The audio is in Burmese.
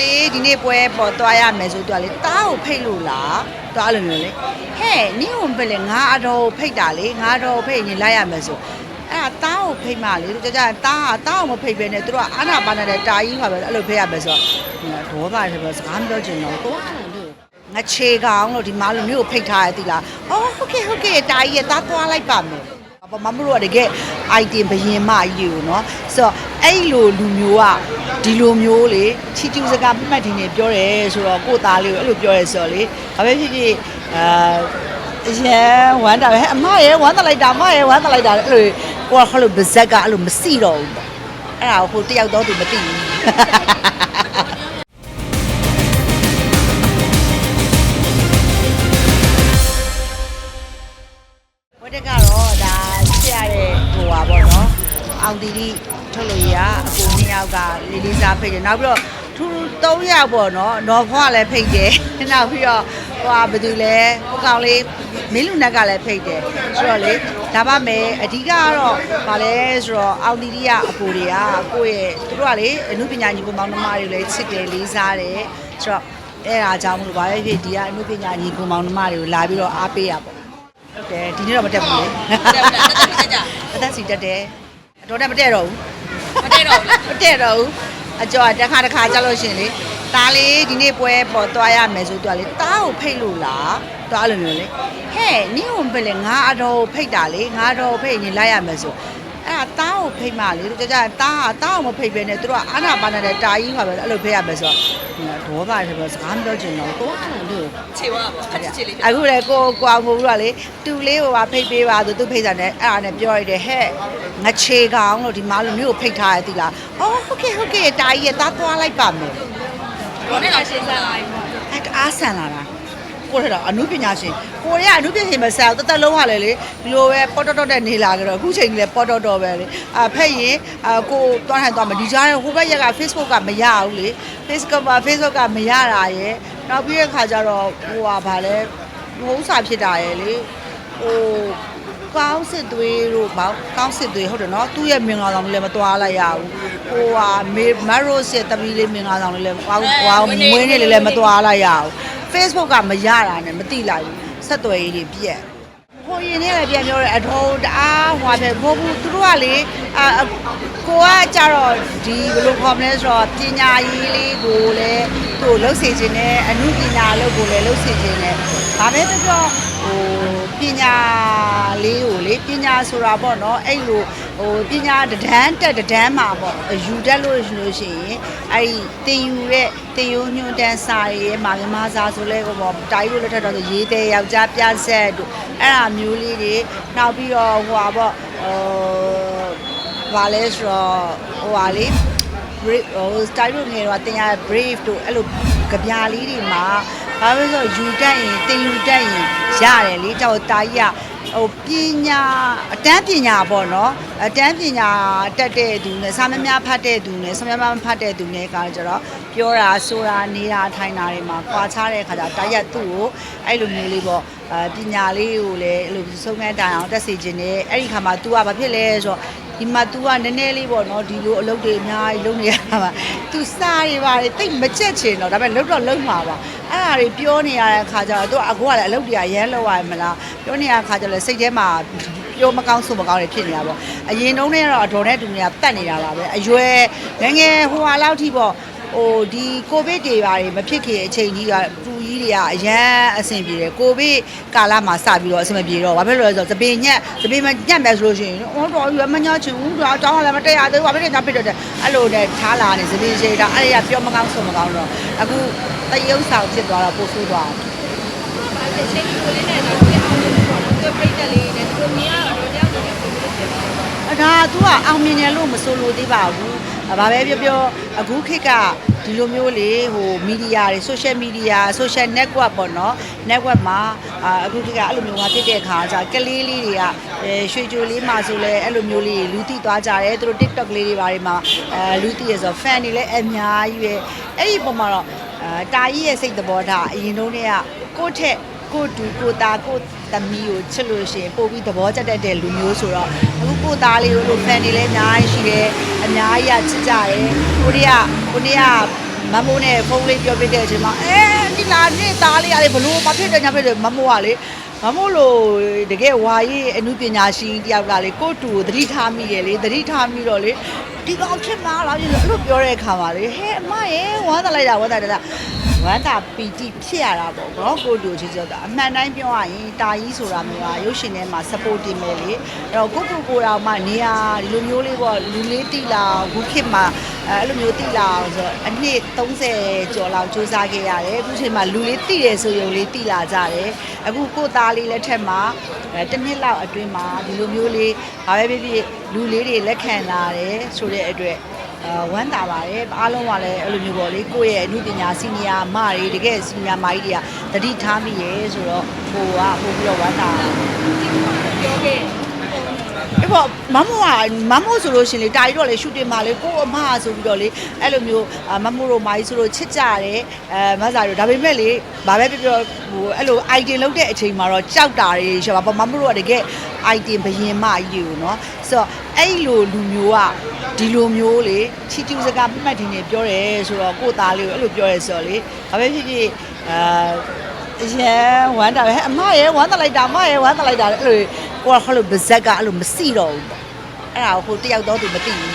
လေဒီနေ့ပွဲပေါ်သွားရမယ်ဆိုသူကလေတားကိုဖိတ်လို့လားတားလို့မျိုးလေဟဲ့နင်းဝင်ပဲလေငါအတော်ကိုဖိတ်တာလေငါတော်ကိုဖိတ်ရင်လိုက်ရမယ်ဆိုအဲ့ဒါတားကိုဖိတ်မှလေသူကြကြတားဟာတားကိုမဖိတ်ပဲနဲ့သူတို့ကအာနာပါနာနဲ့တားကြီးပါပဲအဲ့လိုဖိတ်ရမယ်ဆိုတော့ဒေါသဖြစ်ပြီးစကားမပြောချင်တော့ကိုကငချေကောင်လို့ဒီမားလူမျိုးကိုဖိတ်ထားရသီလား။အော်ဟုတ်ကဲ့ဟုတ်ကဲ့တာကြီးရသားသွားလိုက်ပါမယ်။ဘာမမလို့တကယ် item ဘယင်မကြီးကိုနော်။ဆိုတော့ အဲ့လိုလူမျိုးကဒီလိုမျိုးလေချီကျူစကားပြတ်တင်နေပြောတယ်ဆိုတော့ကိုယ့်သားလေးကိုအဲ့လိုပြောရဲဆိုတော့လေဘာပဲဖြစ်ဖြစ်အာအရင်ဝမ်းတာပဲဟဲ့အမရဲ့ဝမ်းတလိုက်တာအမရဲ့ဝမ်းတလိုက်တာအဲ့လိုကိုကခလို့ဗဇက်ကအဲ့လိုမစီတော့ဘူးပေါ့အဲ့ဒါကိုဟိုတယောက်တော့သူမသိဘူးဝတ်တက်ကတော့ဒါဆရာရဲ့ဟိုပါပေါ့နော်အောင်တီတီထုတ်လို့ရအ ကိုနှစ်ယောက်ကလေးလေးစားဖိတ်တယ်နောက်ပြီးတော့ထူထူ၃ယောက်ပေါ့နော်နော်ဖွားလည်းဖိတ်တယ်နောက်ပြီးတော့ဟိုဟာဘယ်သူလဲဟိုကောင်လေးမင်းလူနက်ကလည်းဖိတ်တယ်ဆိုတော့လေဒါပါမယ်အဓိကကတော့ဗာလဲဆိုတော့အောင်တီတီကအကိုတွေကကိုယ့်ရဲ့သူတို့ကလေအမှုပညာညီကိုမောင်နှမတွေလည်းချစ်တယ်လေးစားတယ်ဆိုတော့အဲ့ဒါကြောင့်မလို့ဗာလဲဖြစ်ဒီကအမှုပညာညီကိုမောင်နှမတွေကိုလာပြီးတော့အားပေးရပေါ့ဟုတ်တယ်ဒီနေ့တော့မတက်ဘူးလေတက်ဘူးလားတက်ပြီတက်ကြအသက်စီတက်တယ်အတော်တက်မတက်တော့ဘူး မတည့်တော့ဘူးလားမတည့်တော့ဘူးအကျော်တခါတခါကြလို့ရှင်လေဒါလေးဒီနေ့ပွဲပေါ်သွားရမယ်ဆိုတော့လေတားကိုဖိတ်လို့လားတားလို့မျိုးလေဟဲ့နင်းဟိုဘယ်လဲငါအတော်ကိုဖိတ်တာလေငါတော်ကိုဖိတ်ရင်လိုက်ရမယ်ဆို အဲ့ဒါတားကိုဖိတ်မှလေသူကြကြတားဟာတားကိုမဖိတ်ပဲနဲ့သူတို့ကအာနာပါနာနဲ့တာကြီးခါပဲအဲ့လိုဖိတ်ရမယ်ဆိုတော့ဒေါသတယ်ပဲစကားမပြောချင်တော့တော့အဲ့လိုခြေဝါပေါ့ခက်ချစ်လေးအခုလေကိုကိုအောင်မို့လို့ကလေတူလေးဟိုကဖိတ်ပေးပါဆိုသူဖိတ်တာနဲ့အဲ့ဒါနဲ့ပြောရတယ်ဟဲ့ငါခြေကောင်လို့ဒီမားလူမျိုးကိုဖိတ်ထားရသည်လားအော်ဟုတ်ကဲ့ဟုတ်ကဲ့တာကြီးရတာသွားလိုက်ပါမယ်ဘောနဲ့တော့ရှင်းစားလိုက်အဲ့အားဆန်လာတာ ကိုရတော့အနုပညာရှင်ကိုရကအနုပညာရှင်မဆန်တသက်လုံးကလည်းလေဒီလိုပဲပေါ်တော်တော်တဲ့နေလာကြတော့အခုချိန်ကြီးလည်းပေါ်တော်တော်ပဲလေအာဖက်ရင်အာကိုသွားထိုင်သွားမယ်ဒီကြားထဲဟိုဘက်ရက်က Facebook ကမရဘူးလေ Facebook က Facebook ကမရတာရယ်နောက်ပြီးတဲ့ခါကျတော့ဟိုဟာဗာလဲဟိုဥစားဖြစ်တာရယ်လေဟိုကောင်းစစ်သွေးတို့ပေါ့ကောင်းစစ်သွေးဟုတ်တယ်နော်သူ့ရဲ့မင်္ဂလာဆောင်လေးလည်းမသွားလိုက်ရဘူးဟိုဟာမေမတ်ရိုစ်ရဲ့တမီးလေးမင်္ဂလာဆောင်လေးလည်းဟိုဟာမွေးနေ့လေးလည်းမသွားလိုက်ရဘူး Facebook ကမရတာနဲ့မသိလိုက်ဘူးဆက်သွယ်ရေးတွေပြက်ဟိုရင်နဲ့လည်းပြန်ပြောတယ်အထုံးတအားဟွာပဲမဟုတ်ဘူးသူတို့ကလေအာကိုကကြတော့ဒီဘယ်လိုခေါ်မလဲဆိုတော့ပညာရေးလေးကိုလည်းသူ့ကိုလှုပ်စေခြင်းနဲ့အမှုပညာလုပ်ကိုလည်းလှုပ်စေခြင်းနဲ့ဒါပဲပြောပြောဟိုပညာလေးကိုလေပညာဆိုတာပေါ့နော်အဲ့လို ဟိုပညာတဒန်းတက်တဒန်းမှာပေါ့ယူတတ်လို့ရှိလို့ရှိရင်အဲ့ဒီတင်ယူတဲ့တင်ယူညွန့်တန်းစာရေးမှာမြန်မာစာဆိုလဲကိုပေါ့တာကြီးတို့လက်ထက်တော့ဆိုရေးတဲ့ယောက်ျားပြဆက်တို့အဲ့ဒါမျိုးလေးတွေနောက်ပြီးတော့ဟိုပါပေါ့ဟိုဘာလဲဆိုတော့ဟိုပါလေ brave ဟို style လို့ငယ်တော့တင်ရ brave တို့အဲ့လိုကြပြာလေးတွေမှာဘာလို့လဲဆိုတော့ယူတတ်ရင်တင်ယူတတ်ရင်ရတယ်လေတောက်တာကြီးက ဟိုပညာအတန်းပညာပေါ့နော်အတန်းပညာတက်တဲ့သူနဲ့စာမများဖတ်တဲ့သူနဲ့စာမများမဖတ်တဲ့သူနဲ့ကကြတော့ပြောတာဆိုတာနေတာထိုင်တာတွေမှာခွာခြားတဲ့ခါကျတာရက်သူ့ကိုအဲ့လိုမျိုးလေးပေါ့အပညာလေးကိုလည်းအဲ့လိုစုံမဲ့တိုင်အောင်တက်စီခြင်းနဲ့အဲ့ဒီခါမှာ तू ကဘာဖြစ်လဲဆိုတော့ဒီမှာ तू ကနည်းနည်းလေးပေါ့နော်ဒီလိုအလုပ်တွေအများကြီးလုပ်နေရတာပါ तू စားတွေပါတယ်တိတ်မကြက်ချင်တော့ဒါပေမဲ့လုပ်တော့လုပ်မှာပါအဲ့ဒါတွေပြောနေရတဲ့ခါကျတော့ तू အခုကလည်းအလုပ်တွေကရမ်းလောက်ရမလားပြောနေရတဲ့ခါကျတော့စိတ်ထဲမှာပြောမကောင်းဆိုမကောင်းတွေဖြစ်နေတာပေါ့အရင်တုန်းကတော့အတော်နဲ့တူနေတာတက်နေတာပါပဲအရွယ်ငယ်ငယ်ဟိုဟာလောက်ထိပေါ့ဟိုဒီကိုဗစ်တွေပါတွေမဖြစ်ခင်အချိန်ကြီးကပူကြီး တွေကအရန်အဆင်ပြေတယ်ကိုဗစ်ကာလမှာစပြီးတော့အဆင်မပြေတော့ဘာဖြစ်လို့လဲဆိုတော့သပင်ညက်သပင်မညက်မယ်ဆိုလို့ရှိရင်ဟောတော့ရမညာချင်ဘူးတော့အကြောင်းလည်းမတက်ရသေးဘူးဘာဖြစ်လဲညာဖြစ်တော့တယ်အဲ့လိုနဲ့ထားလာနေသပင်ရှိတာအဲ့ဒါပြောမကောင်းဆိုမကောင်းတော့အခုတရုပ်ဆောင်ဖြစ်သွားတော့ပို့ဆိုးသွားတယ်ချိန်ကိုလေးနဲ့တော့ပြအောင်လို့ပေါ့နော်သူပြိတ္တလေးနဲ့သူမြင်ရတော့တော့ကြောက်တယ်ဆိုလို့ဖြစ်သွားတယ်အဒါ तू ကအောင်မြင်တယ်လို့မဆိုလိုသေးပါဘူး။ဘာပဲပြောပြောအခုခေတ်က ဒီလိုမျိုးလေဟိုမီဒီယာတွေ social media social network ပေါ့နော် network မှာအာအခုခေတ်ကအဲ့လိုမျိုးဟာဖြစ်တဲ့အခါကျကလေးလေးတွေကအဲရွှေကြိုလေးမှာဆိုလဲအဲ့လိုမျိုးလေးလူသိသွားကြတယ်သူတို့ TikTok လေးတွေဘာတွေမှာအဲလူသိရဆို fan တွေလည်းအများကြီးပဲအဲ့ဒီပုံမှာတော့အာတာကြီးရဲ့စိတ်သဘောထားအရင်တုန်းကကိုယ့်ထက်ကိုတူကိုသားကိုသမီးကိုချစ်လို့ရှိရင်ပို့ပြီးသဘောကျတတ်တဲ့လူမျိုးဆိုတော့အခုကိုသားလေးတို့လို fan တွေလည်းအများကြီးရှိတယ် အများကြီးကချစ်ကြတယ်ကိုရီးယားကိုရီးယားမမိုးနဲ့ဖုန်းလေးပြောပြတဲ့အချိန်မှာအဲဒီလာနေသားလေးရတယ်ဘလို့မဖြစ်တယ်ညာဖြစ်တယ်မမိုးကလေမမိုးလို့တကယ်ဝါရေးအမှုပညာရှင်တယောက်ကလေကိုယ့်တူကိုသတိထားမိတယ်လေသတိထားမိတော့လေဒီကောင်ဖြစ်မှာလားအဲ့လိုပြောတဲ့အခါမှာလေဟဲ့အမရေဝမ်းသာလိုက်တာဝမ်းသာတယ်လား ဝမ်းသာပီတိဖြစ်ရတာပေါ့နော်ကိုယ့်တူချစ်ချစ်တာအမှန်တိုင်းပြောရရင်တာကြီးဆိုတာမျိုးကရုပ်ရှင်ထဲမှာ support တင်မယ်လေအဲ့တော့ကိုကိုကိုတော်မှနေရာဒီလိုမျိုးလေးပေါ့လူလေးတိလာခုခေတ်မှာအဲ့လိုမျိုးတိလာအောင်ဆိုတော့အနှစ်30ကျော်လောက်စူးစမ်းခဲ့ရတယ်အခုချိန်မှာလူလေးတိတယ်ဆိုရုံလေးတိလာကြတယ်အခုကိုသားလေးလက်ထက်မှာအဲတစ်နှစ်လောက်အတွင်းမှာဒီလိုမျိုးလေးဘာပဲဖြစ်ဖြစ်လူလေးတွေလက်ခံလာတယ်ဆိုတဲ့အတွက်အာ ဝမ်းသာပါတယ်အားလုံးကလည်းအဲ့လိုမျိုးပေါ့လေကိုယ့်ရဲ့အမှုပညာစီနီယာမတွေတကယ်စီနီယာမကြီးတွေကတတိထားမိရဲဆိုတော့ဟိုကပို့ပြီးတော့ဝမ်းသာတယ်ပြောခဲ့အဲ့ပေါ့မမိုးကမမိုးဆိုလို့ရှရင်လေတာရီတော့လေရှူတင်မှာလေကိုယ့်အမဆိုပြီးတော့လေအဲ့လိုမျိုးအာမမိုးတို့မာကြီးဆိုလို့ချစ်ကြတယ်အဲမဆာတို့ဒါပေမဲ့လေဘာပဲပြောပြောဟိုအဲ့လို item လောက်တဲ့အချိန်မှာတော့ကြောက်တာတွေရှောပါပေါ့မမိုးတို့ကတကယ် item ဘယင်မကြီးကိုနော်ဆိုတော့အဲ့လိုလူမျိုးက ဒီလိုမျိုးလေချီကျူစကားပြတ်မှတ်တင်နေပြောတယ်ဆိုတော့ကိုယ့်သားလေးကိုအဲ့လိုပြောရဲဆိုတော့လေဘာပဲဖြစ်ဖြစ်အာအရင်ဝမ်းတာပဲဟဲ့အမရဲ့ဝမ်းတလိုက်တာအမရဲ့ဝမ်းတလိုက်တာလေအဲ့လိုကိုကဟိုလိုဗဇက်ကအဲ့လိုမစီတော့ဘူးပေါ့အဲ့ဒါကိုဟိုတယောက်တော့သူမသိဘူး